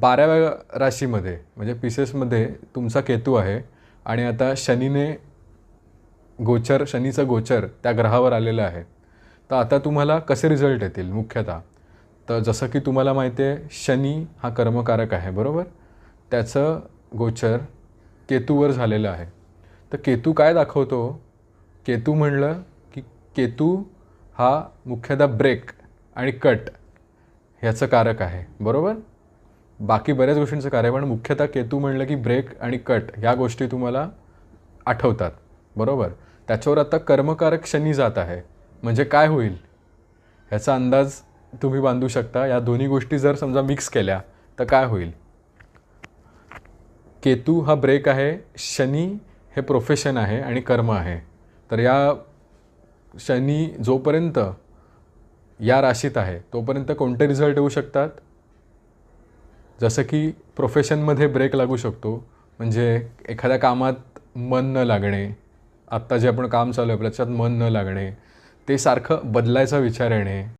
बाराव्या राशीमध्ये म्हणजे पिसेसमध्ये तुमचा केतू आहे आणि आता शनीने गोचर शनीचं गोचर त्या ग्रहावर आलेलं आहे. तर आता तुम्हाला कसे रिझल्ट येतील मुख्यतः? तर जसं की तुम्हाला माहिती आहे शनी हा कर्मकारक आहे बरोबर? त्याचं गोचर केतूवर झालेलं आहे. तर केतू काय दाखवतो? केतू म्हणलं की केतू हा मुख्यतः ब्रेक आणि कट ह्याचं कारक आहे बरोबर? बाकी बऱ्याच गोष्टींचं कार्य पण मुख्यतः केतू म्हणलं की ब्रेक आणि कट ह्या गोष्टी तुम्हाला आठवतात. बरोबर? त्याच्यावर आता कर्मकारक शनी जात आहे. म्हणजे काय होईल? ह्याचा अंदाज तुम्ही बांधू शकता. या दोन्ही गोष्टी जर समजा मिक्स केल्या तर काय होईल? केतू हा ब्रेक आहे शनी हे प्रोफेशन आहे आणि कर्म आहे. तर या शनी जोपर्यंत या राशीत आहे तोपर्यंत कोणते रिझल्ट येऊ शकतात? जसं की प्रोफेशनमध्ये ब्रेक लागू शकतो. म्हणजे एखाद्या कामात मन न लागणे आत्ता जे आपण काम चालू आहे त्याच्यात मन न लागणे ते सारखं बदलायचा विचार येणे.